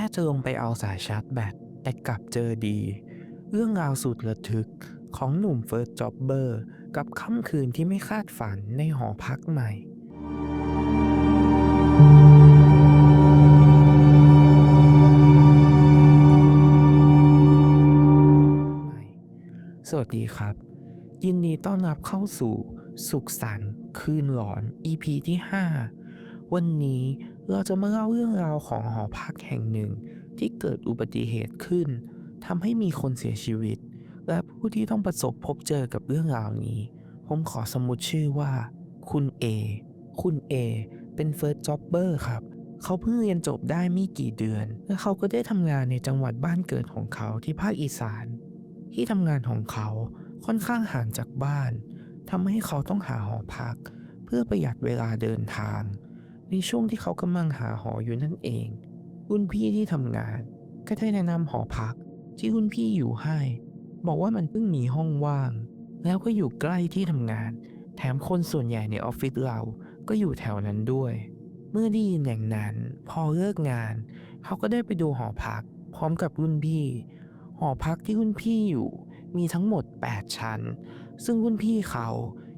ค่จะลงไปเอาสายชาร์จแบตแต่กลับเจอดี เรื่องราวสุดระทึกของหนุ่มเฟิร์สจ็อบเบอร์กับค่ำคืนที่ไม่คาดฝันในหอพักใหม่สวัสดีครับ ยินดีต้อนรับเข้าสู่สุขสันต์คืนหลอน EP ที่ 5 วันนี้ เราจะมาเล่าเรื่องราวของหอพักแห่งหนึ่งที่เกิดอุบัติเหตุขึ้นทำให้มีคนเสียชีวิต และผู้ที่ต้องประสบพบเจอกับเรื่องราวนี้ ผมขอสมมุติชื่อว่า คุณเอคุณเอเป็นเฟิร์สจ็อบเบอร์ครับ เขาเพิ่งเรียนจบได้ไม่กี่เดือน และเขาก็ได้ทำงานในจังหวัดบ้านเกิดของเขาที่ภาคอีสาน ที่ทำงานของเขาค่อนข้างห่างจากบ้านทำให้เขาต้องหาหอพัก เพื่อประหยัดเวลาเดินทาง ในช่วงที่เขากำลังหาหออยู่นั่นเอง รุ่นพี่ที่ทำงาน ก็ได้แนะนำหอพักที่รุ่นพี่อยู่ให้ บอกว่ามันเพิ่งมีห้องว่าง แล้วก็อยู่ใกล้ที่ทำงาน แถมคนส่วนใหญ่ในออฟฟิศเราก็อยู่แถวนั้นด้วย เมื่อได้ยินอย่างนั้น พอเลิกงาน เขาก็ได้ไปดูหอพัก พร้อมกับรุ่นพี่ หอพักที่รุ่นพี่อยู่มีทั้งหมด 8 ชั้น ซึ่งรุ่นพี่เขา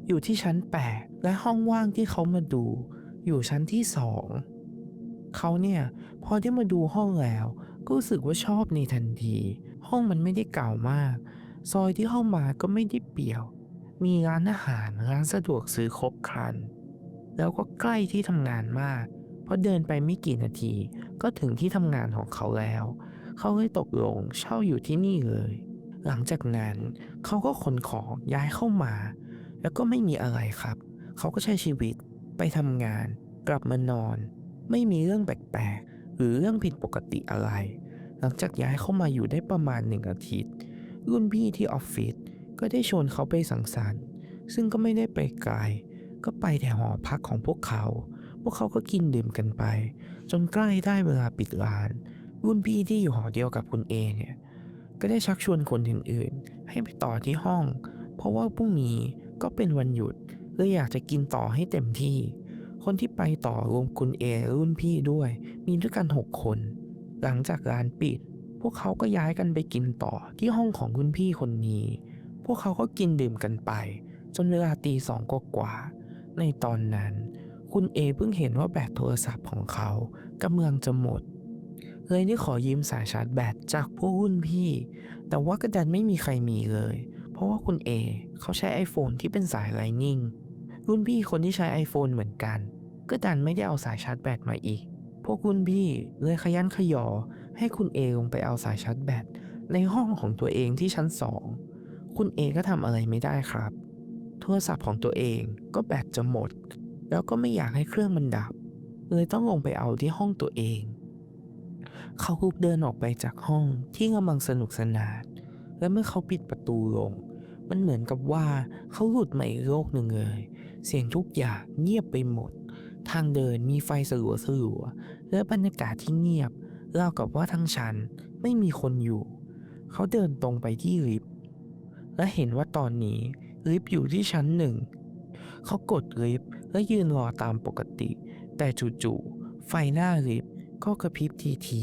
อยู่ที่ชั้น 8 และห้องว่างที่เขามาดู อยู่ชั้นที่2เขาเนี่ยพอได้มาดูห้องแล้ว ก็รู้สึกว่าชอบในทันที ห้องมันไม่ได้เก่ามาก ซอยที่เข้ามาก็ไม่ได้เปี่ยว มีร้านอาหารร้านสะดวกซื้อครบครัน แล้วก็ใกล้ที่ทำงานมาก เพราะเดินไปไม่กี่นาที ก็ถึงที่ทำงานของเขาแล้ว เขาเลยตกลงเช่าอยู่ที่นี่เลย หลังจากนั้นเขาก็ขนของย้ายเข้ามา แล้วก็ไม่มีอะไรครับ เขาก็ใช้ชีวิต ไปทำงาน กลับมานอน ไม่มีเรื่องแปลกๆ หรือเรื่องผิดปกติอะไร หลังจากย้ายเข้ามาอยู่ได้ประมาณหนึ่งอาทิตย์ รุ่นพี่ที่ออฟฟิศก็ได้ชวนเขาไปสังสรรค์ ซึ่งก็ไม่ได้ไปไกล ก็ไปแต่หอพักของพวกเขา พวกเขาก็กินดื่มกันไป จนใกล้ได้เวลาปิดร้าน รุ่นพี่ที่อยู่หอเดียวกับคุณเอเนี่ย ก็ได้ชักชวนคนอื่นๆ ให้ไปต่อที่ห้อง เพราะว่าพรุ่งนี้ก็เป็นวันหยุด เลยอยากจะกินต่อให้เต็มที่ คนที่ไปต่อรวมคุณเอรุ่นพี่ด้วย มีด้วยกัน 6 คน หลังจากร้านปิด พวกเขาก็ย้ายกันไปกินต่อที่ห้องของรุ่นพี่คนนี้ พวกเขาก็กินดื่มกันไป จนเวลาตีสองกว่า ในตอนนั้น คุณเอเพิ่งเห็นว่าแบตโทรศัพท์ของเขากำลังจะหมดเลยได้ขอยืมสายชาร์จแบตจากพวกรุ่นพี่ แต่ว่าก็ดันไม่มีใครมีเลย เพราะว่าคุณเอเขาใช้ iPhone ที่เป็นสาย Lightning รุ่นพี่คนที่ใช้ iPhone เหมือนกัน ก็ดันไม่ได้เอาสายชาร์จแบตมาอีก พวกรุ่นพี่เลยขยันขยอ ให้คุณเอลงไปเอาสายชาร์จแบตในห้องของตัวเองที่ชั้นสองคุณเอก็ทำอะไรไม่ได้ครับ โทรศัพท์ของตัวเองก็แบตจะหมด แล้วก็ไม่อยากให้เครื่องมันดับ เลยต้องลงไปเอาที่ห้องตัวเอง เขาลุกเดินออกไปจากห้องที่กำลังสนุกสนาน และเมื่อเขาปิดประตูลง มันเหมือนกับว่าเขาหลุดมาอีกโลกหนึ่งเลย เสียงทุกอย่างเงียบไปหมด ทางเดินมีไฟสลัวสลัวและบรรยากาศที่เงียบราวกับว่าทั้งชั้นไม่มีคนอยู่ เขาเดินตรงไปที่ลิฟต์และเห็นว่าตอนนี้ลิฟต์อยู่ที่ชั้นหนึ่ง เขากดลิฟต์และยืนรอตามปกติ แต่จู่ๆไฟหน้าลิฟต์ก็กระพริบทีที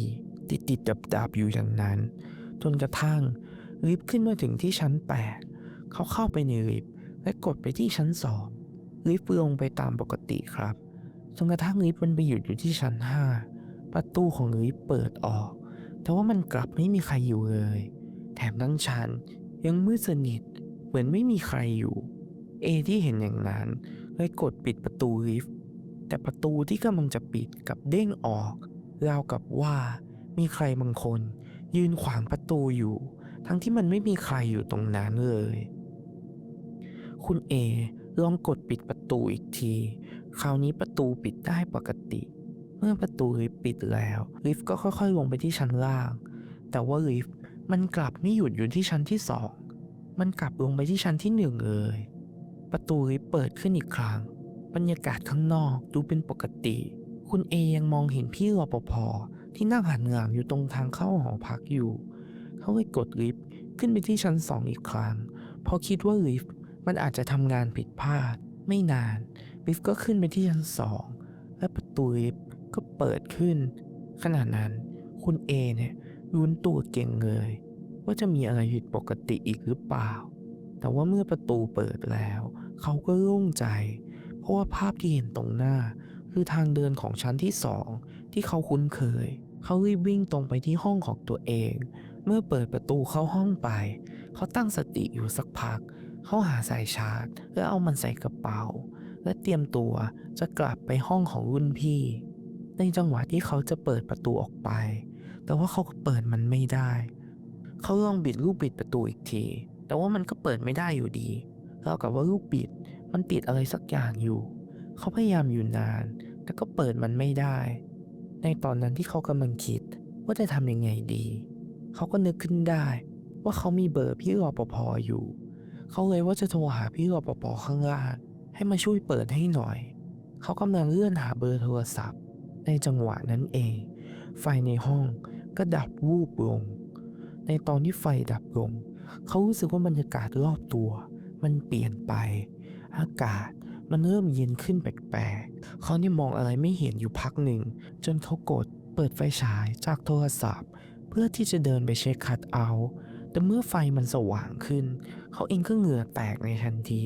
ติดติดดับดับอยู่อย่างนั้น จนกระทั่งลิฟต์ขึ้นมาถึงที่ชั้น 8 เขาเข้าไปในลิฟต์และกดไปที่ชั้น2 ลิฟต์ลงไปตามปกติครับจนกระทั่งลิฟต์มันไปหยุดอยู่ที่ชั้น 5 ประตูของลิฟต์เปิดออก แต่ว่ามันกลับไม่มีใครอยู่เลย แถมทั้งชั้นยังมืดสนิท เหมือนไม่มีใครอยู่ เอที่เห็นอย่างนั้นเลยกดปิดประตูลิฟต์ แต่ประตูที่กำลังจะปิดกับเด้งออกราวกับว่ามีใครบางคน ยืนขวางประตูอยู่ ทั้งที่มันไม่มีใครอยู่ตรงนั้นเลย คุณเอ ลองกดปิดประตูอีกที คราวนี้ประตูปิดได้ปกติ เมื่อประตูลิฟต์ปิดแล้ว ลิฟต์ก็ค่อยๆ ลงไปที่ชั้นล่าง แต่ว่าลิฟต์มันกลับไม่หยุดอยู่ที่ชั้นที่สอง มันกลับลงไปที่ชั้นที่หนึ่งเลย ประตูลิฟต์เปิดขึ้นอีกครั้ง บรรยากาศข้างนอกดูเป็นปกติ คุณเอยังมองเห็นพี่รปภที่นั่งหันหลังอยู่ตรงทางเข้าหอพักอยู่ เขาเลยกดลิฟต์ขึ้นไปที่ชั้นสองอีกครั้งพราะคิดว่าลิฟต์ มันอาจจะทำงานผิดพลาด ไม่นานลิฟก็ขึ้นไปที่ชั้นสองและประตูลิฟต์ก็เปิดขึ้น ขณะนั้นคคุณเอเนี่ยรุ้นตัวเก่งเลย ว่าจะมีอะไรผิดปกติอีกหรือเปล่า แต่ว่าเมื่อประตูเปิดแล้ว เขาก็โล่งใจ เพราะว่าภาพที่เห็นตรงหน้า คือทางเดินของชั้นที่สองที่เขาคุ้นเคย เขารีบวิ่งตรงไปที่ห้องของตัวเอง เมื่อเปิดประตูเข้าห้องไป เขาตั้งสติอยู่สักพักเเขาหาสายชาร์จแล้วเอามันใส่กระเป๋า และเตรียมตัวจะกลับไปห้องของรุ่นพี่ ในจังหวะที่เขาจะเปิดประตูออกไป แต่ว่าเขาก็เปิดมันไม่ได้ เขาลองบิดลูกบิดประตูอีกที แต่ว่ามันก็เปิดไม่ได้อยู่ดีราวกับว่าลูกบิดมันติดอะไรสักอย่างอยู่ เขาพยายามอยู่นาน แต่ก็เปิดมันไม่ได้ ในตอนนั้นที่เขากำลังคิดว่าจะทำยังไงดี เขาก็นึกขึ้นได้ว่าเขามีเบอร์พี่รอปภอยู่ เขาเลยว่าจะโทรหาพี่รปภข้างล่างให้มาช่วยเปิดให้หน่อย เขากำลังเลื่อนหาเบอร์โทรศัพท์ ในจังหวะนั้นเอง ไฟในห้องก็ดับวูบลง ในตอนที่ไฟดับลง เขารู้สึกว่าบรรยากาศรอบตัว มันเปลี่ยนไป อากาศมันเริ่มเย็นขึ้นแปลกๆ เขานี่มองอะไรไม่เห็นอยู่พักหนึ่ง จนเขากดเปิดไฟฉายจากโทรศัพท์ เพื่อที่จะเดินไปเช็คคัทเอาท์ แต่เมื่อไฟมันสว่างขึ้น เขาเองก็เหงื่อแตกในทันที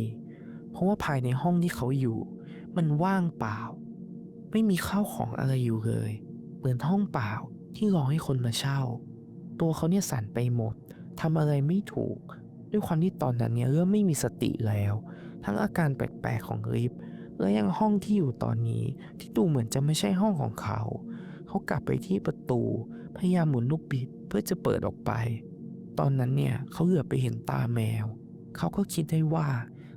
เพราะว่าภายในห้องที่เขาอยู่ มันว่างเปล่า ไม่มีข้าวของอะไรอยู่เลย เหมือนห้องเปล่าที่รอให้คนมาเช่า ตัวเขาเนี่ยสั่นไปหมดทำอะไรไม่ถูก ด้วยความที่ตอนนั้นเนี่ยเริ่มไม่มีสติแล้ว ทั้งอาการแปลกๆของลิฟต์และยังห้องที่อยู่ตอนนี้ที่ดูเหมือนจะไม่ใช่ห้องของเขา เขากลับไปที่ประตู พยายามหมุนลูกบิดเพื่อจะเปิดออกไป ตอนนั้นเนี่ยเขาเหลือบไปเห็นตาแมว เขาก็คิดได้ว่า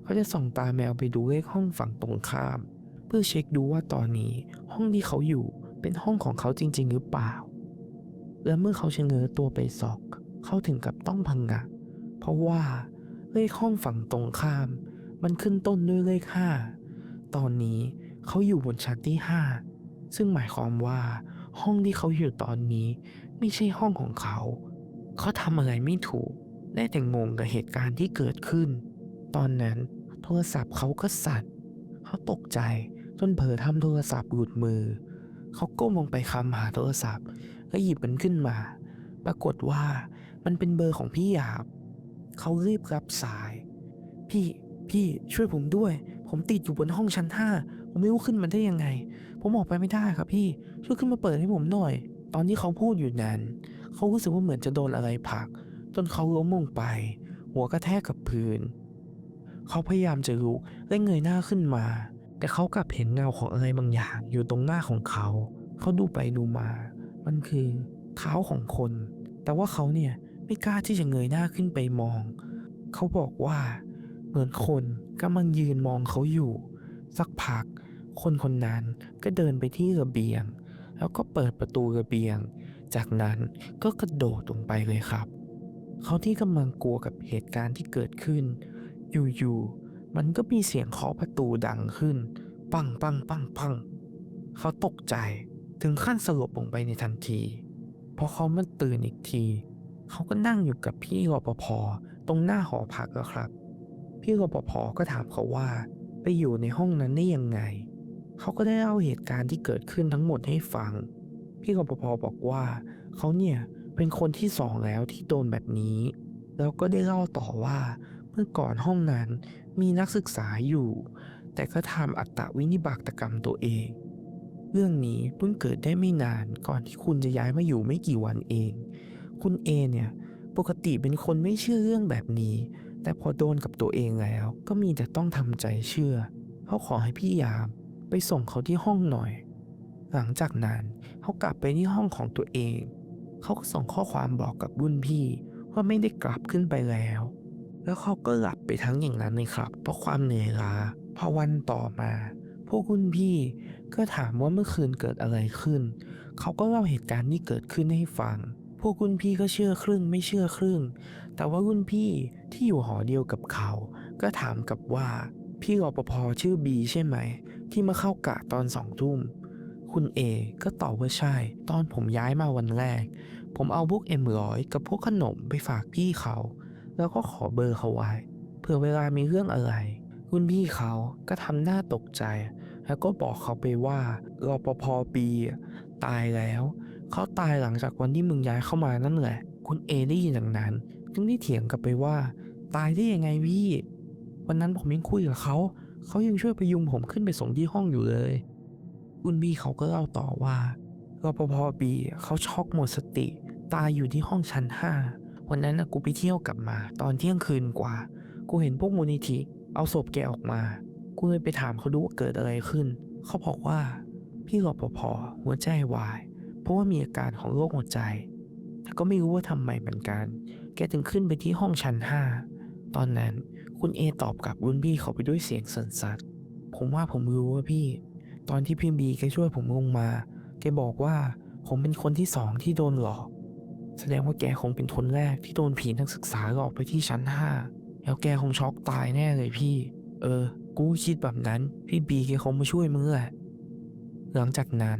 เขาจะส่องตาแมวไปดูเลขห้องฝั่งตรงข้าม เพื่อเช็คดูว่าตอนนี้ห้องที่เขาอยู่เป็นห้องของเขาจริง ๆ หรือเปล่า และเมื่อเขาเชะเง้อตัวไปสอกเขาถึงกับต้องพังงะเพราะว่าเลขห้องฝั่งตรงข้าม มันขึ้นต้นด้วยเลขห้าตอนนี้เขาอยู่บนชั้นที่ห้าซึ่งหมายความว่าห้องที่เขาอยู่ตอนนี้ไม่ใช่ห้องของเขา เขาทำอะไรไม่ถูกได้แต่งงกับเหตุการณ์ที่เกิดขึ้น ตอนนั้นโทรศัพท์เขาก็สั่น เขาตกใจจนเผลอทำโทรศัพท์หลุดมือ เขาก้มลงไปคำหาโทรศัพท์แล้วหยิบมันขึ้นมา ปรากฏว่ามันเป็นเบอร์ของพี่หยาบ เขารีบรับสาย พี่พี่ช่วยผมด้วย ผมติดอยู่บนห้องชั้นห้าผมไม่รู้ขึ้นมาได้ยังไง ผมออกไปไม่ได้ครับพี่ ช่วยขึ้นมาเปิดให้ผมหน่อย ตอนที่เขาพูดอยู่นั้น เขารู้สึกว่าเหมือนจะโดนอะไรผลักจนเขาล้มลงไป หัวกระแทกกับพื้น เขาพยายามจะลุกและเงยหน้าขึ้นมา แต่เขากลับเห็นเงาของอะไรบางอย่างอยู่ตรงหน้าของเขา เขาดูไปดูมา มันคือเท้าของคน แต่ว่าเขาเนี่ยไม่กล้าที่จะเงยหน้าขึ้นไปมอง เขาบอกว่าเหมือนคนกำลังยืนมองเขาอยู่ สักพัก คนคนนั้นก็เดินไปที่ระเบียง แล้วก็เปิดประตูระเบียง จากนั้นก็กระโดดลงไปเลยครับ เขาที่กำลังกลัวกับเหตุการณ์ที่เกิดขึ้น อยู่ๆ มันก็มีเสียงเคาะประตูดังขึ้น ปังปังปังปัง เขาตกใจถึงขั้นสลบลงไปในทันทีพอเขามาตื่นอีกที เขาก็นั่งอยู่กับพี่รปภตรงหน้าหอพักแล้วครับ พี่รปภก็ถามเขาว่า ไปอยู่ในห้องนั้นได้ยังไง เขาก็ได้เล่าเหตุการณ์ที่เกิดขึ้นทั้งหมดให้ฟัง พี่รปภบอกว่าเขาเนี่ยเป็นคนที่สองแล้วที่โดนแบบนี้ แล้วก็ได้เล่าต่อว่าเมื่อก่อนห้องนั้นมีนักศึกษาอยู่ แต่ก็ทำอัตวินิบากตกรรมตัวเอง เรื่องนี้เพิ่งเกิดได้ไม่นานก่อนที่คุณจะย้ายมาอยู่ไม่กี่วันเอง คุณเอเนี่ยปกติเป็นคนไม่เชื่อเรื่องแบบนี้ แต่พอโดนกับตัวเองแล้ว ก็มีแต่ต้องทำใจเชื่อเขาขอให้พี่ยามไปส่งเขาที่ห้องหน่อย หลังจากนั้นเขากลับไปที่ห้องของตัวเอง เขาก็ส่งข้อความบอกกับรุ่นพี่ว่าไม่ได้กลับขึ้นไปแล้ว แล้วเขาก็หลับไปทั้งอย่างนั้นเลยครับ เพราะความเหนื่อยล้าพอวันต่อมา พวกรุ่นพี่ก็ถามว่าเมื่อคืนเกิดอะไรขึ้น เขาก็เล่าเหตุการณ์ที่เกิดขึ้นให้ฟัง พวกรุ่นพี่ก็เชื่อครึ่งไม่เชื่อครึ่ง แต่ว่ารุ่นพี่ที่อยู่หอเดียวกับเขา ก็ถามกับว่าพี่รปภชื่อบีใช่ไหม ที่มาเข้ากะตอนสองทุ่ม คุณเอก็ตอบว่าใช่ ตอนผมย้ายมาวันแรก ผมเอาพวกเอ็มร้อยกับพวกขนมไปฝากพี่เขา แล้วก็ขอเบอร์เขาไว้เผื่อเวลามีเรื่องอะไร คุณพี่เขาก็ทำหน้าตกใจ แล้วก็บอกเขาไปว่ารอปภปี ตายแล้วเเขาตายหลังจากวันที่มึงย้ายเข้ามานั่นแหละ คุณเอได้ยินอย่างนั้น จึงได้เถียงกลับไปว่า ตายได้ยังไงพี่วันนั้นผมยังคุยกับเขา เขายังช่วยพยุงผมขึ้นไปส่งที่ห้องอยู่เลย คุณบีเขาก็เล่าต่อว่ารปภบีเขาช็อกหมดสติ ตายอยู่ที่ห้องชั้นห้าวันนั้นนะกูไปเที่ยวกลับมา ตอนเที่ยงคืนกว่า กูเห็นพวกมูลนิธิเอาศพแกออกมา กูเลยไปถามเขาดูว่าเกิดอะไรขึ้น เขาบอกว่า พี่รปภหัวใจวาย เพราะว่ามีอาการของโรคหัวใจ แต่ก็ไม่รู้ว่าทำไมเหมือนกัน แกถึงขึ้นไปที่ห้องชั้นห้าตอนนั้นคุณเอตอบกับรุ่นพี่เขาไปด้วยเสียงสันสัดผมว่าผมรู้ว่าพี่ ตอนที่พี่บีแกช่วยผมลงมา แกบอกว่าผมเป็นคนที่สองที่โดนหลอก แสดงว่าแกคงเป็นคนแรกที่โดนผีนักศึกษาหลอกไปที่ชั้นห้าแล้วแกคงช็อกตายแน่เลยพี่ เออ กูคิดแบบนั้น พี่บีแกคงมาช่วยมึงแหละหลังจากนั้น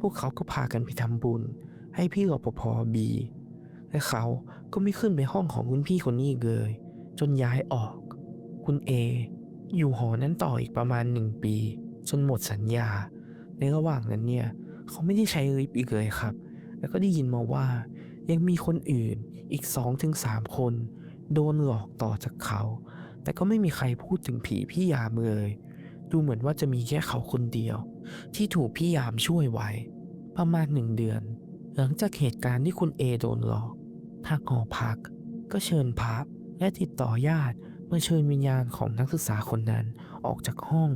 พวกเขาก็พากันไปทำบุญ ให้พี่รปภบี และเขาก็ไม่ขึ้นไปห้องของคุณพี่คนนี้เลย จนย้ายออก คุณเออยู่หอนั้นต่ออีกประมาณหนึ่งปี จนหมดสัญญา ในระหว่างนั้นเนี่ยเขาไม่ได้ใช้ลิฟต์อีกเลยครับ แล้วก็ได้ยินมาว่ายังมีคนอื่นอีก2อถึงสคน โดนหลอกต่อจากเขา แต่ก็ไม่มีใครพูดถึงผีพี่ยามเลย ดูเหมือนว่าจะมีแค่เขาคนเดียว ที่ถูกพี่ยามช่วยไว้ ประมาณหนึ่งเดือน หลังจากเหตุการณ์ที่คุณเอโดนหลอกทางหอพัก ก็เชิญพระและติดต่อญาติมาเชิญวิญญาณของนักศึกษาคนนั้นออกจากห้อง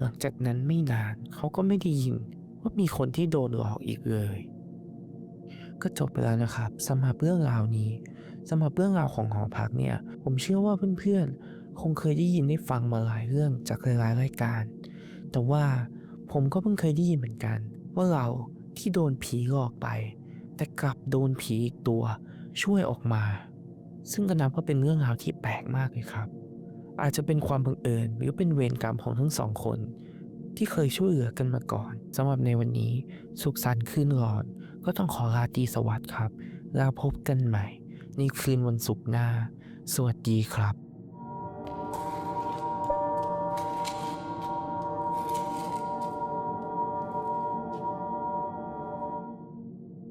หลังจากนั้นไม่นานเขาก็ไม่ได้ยินว่ามีคนที่โดนหลอกอีกเลย ก็จบไปแล้วนะครับสำหรับเรื่องราวนี้สำหรับเรื่องราวของหอพักเนี่ย ผมเชื่อว่าเพื่อนๆ คงเคยได้ยินได้ฟังมาหลายเรื่องจากหลายรายการ แต่ว่าผมก็เพิ่งเคยได้ยินเหมือนกัน ว่าเราที่โดนผีหลอกไป แต่กลับโดนผีอีกตัวช่วยออกมา ซึ่งก็นับว่าเป็นเรื่องราวที่แปลกมากเลยครับ อาจจะเป็นความบังเอิญหรือเป็นเวรกรรมของทั้งสองคน ที่เคยช่วยเหลือกันมาก่อนสำหรับในวันนี้สุขสันต์คืนร้อน ก็ต้องขอลาตีสวัสดิ์ครับ แล้วพบกันใหม่ ในคืนวันศุกร์หน้า สวัสดีครับ